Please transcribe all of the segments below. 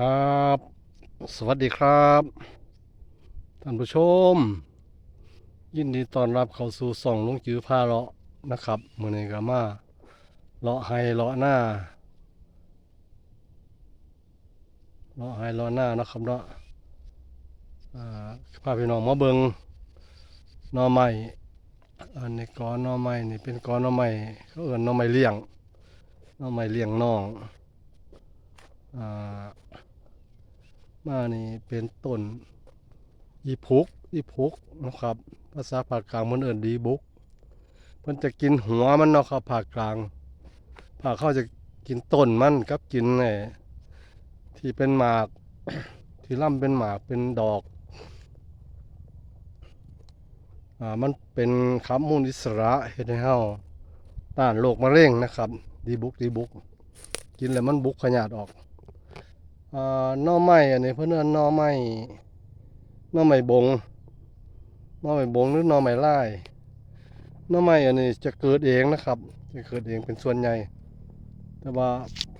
ครับ สวัสดีครับ ท่านผู้ชม ยินดีต้อนรับเข้าสู่ส่องลุงจื้อพาเลาะนะครับมือนี้ก็มาเลาะไฮเลาะหน้าเลาะไฮเลาะหน้านะครับเนาะอ่าพาพี่น้องมาเบิงน่อไม้อันนี้กอหน่อไม้นี่เป็นกอหน่อไม้เขาเอิ้นน่อไม้เลี้ยงน่อไม้เลี้ยงน้องอ่า มานี่เป็นต้นอีพุกอีพุกนะครับ ภาษาภาคกลางมันเอิ่นดีบุกมันจะกินหัวมันเนาะครับภาคกลางภาคเขาจะกินต้นมันกับกินไอ้ที่เป็นหมาก ที่ล่ำเป็นหมากเป็นดอกอ่ามันเป็นคำมูลอิสระเฮ็ดให้เฮาต้านโรคมะเร็งนะครับ ดีบุกดีบุก กินแล้วมันบุกขยาดออก นอไม้อันนี้เพื่อนเอิ้นนอไม้นอไม้บงนอไม้บงหรือนอไม้ไลายหน่อไม้อันนี้จะเกิดเองนะครับ จะเกิดเองเป็นส่วนใหญ่ แต่ว่า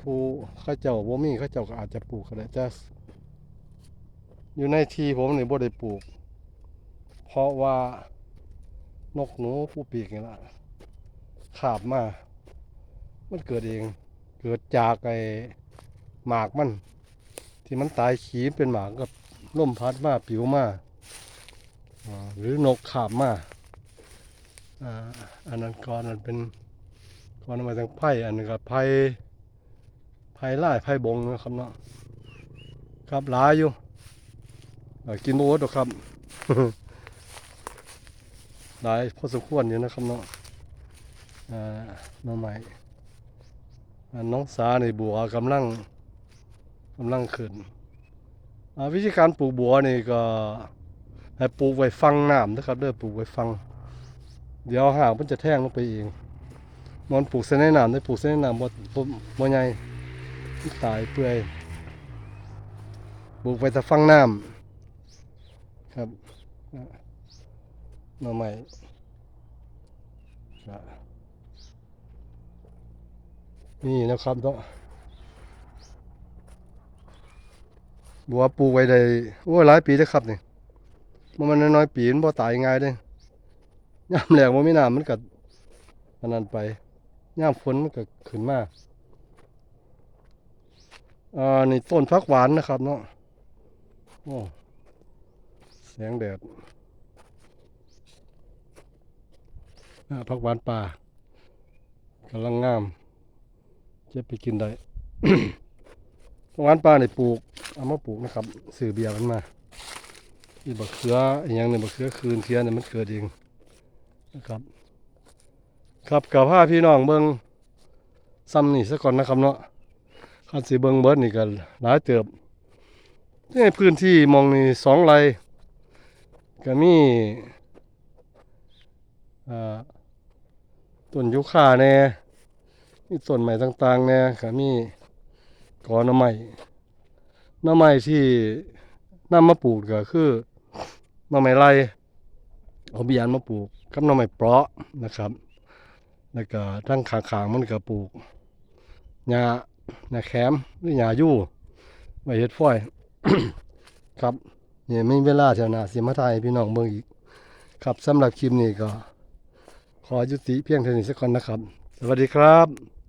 ผู้เข้าเจ้าบ่มีเข้าเจ้าก็อาจจะปลูกก็ได้แต่อยู่ในที่ผมนี่บ่ได้ปลูก เพราะว่านกหนูผู้ปีกนี่ละขาบมา มันเกิดเอง เกิดจากไอ้หมากมัน ที่มันตายขีเป็นหมากกับล่มพัดมาปิวมาหรือนกขาบมาอันนั้นก่อนนั้นเป็นก่อนมาทางไผ่อันนี้ก็ไผ่ไผ่ไล่ไผ่บงนะครับเนาะครับหลายอยู่กินโบดหรอกครับหลายพอสมควรอยู่นะครับเนาะอ่าน้องใหม่อ่าน้องสาในบัวกำลัง กำลังขึ้นวิธีการปลูกบัวนี่ก็ให้ปลูกไว้ฟังน้ำนะครับเด้อปลูกไว้ฟัง เดี๋ยวหางมันจะแท่งลงไปเองมันปลูกเส้นในน้ำได้ปลูกเส้นในน้ำบ่บ่ใหญ่ตายเปื่อยปลูกไว้แต่ฟังน้ำครับอ่าหน่อไม้นี่นะครับเนาะ บัวปลูกไว้ได้โอ้ยหลายปีแล้วครับนี่มันมันน้อยๆปีมันบ่ตายง่ายเด้ยามแหล้งบ่มีน้ำมันก็อันนั้นไปยามฝนมันก็ขึ้นมาอ่านี่ต้นฟักหวานนะครับเนาะโอ้แสงแดดอ่าผักหวานป่ากำลังงาม จะไปกินได้ผักหวานป่าเนี่ปลูก เอามาปลูกนะครับสื่อเบียร์มันมาอีบักเขืออหย่างเนี่ยบักเขือคืนเทียนเนี่ยมันเกิดเองนะครับ ครับกับผ้าพี่น้องเบิงซ้ำนี่ซะก่อนนะครับเนาะคันสีเบิงเบิดนี่กันหลายเติบในพื้นที่มองนี่สองไร่ก็มีอ่าต้นยูคาแน่มีต้นไม้ต่างๆแน่ก็มีกอหน่อไม้ หน่อไม้ที่นำมาปลูกก็คือหน่อไม้ไรเอาบียนมาปลูกกับหน่อไม้เปราะนะครับ แล้วก็ทั้งขางๆมันก็ปลูกหญ้าหญ้าแคมหรือหญ้ายู่ไว้เฮ็ดฝอย ครับเนี่ยไมีเวลาเท่านาสิมาถ่ายพี่น้องเบิ่งอีก ครับสำหรับคลิปนี้ก็ ขอยุติเพียงเท่านี้สักก่อนนะครับ สวัสดีครับ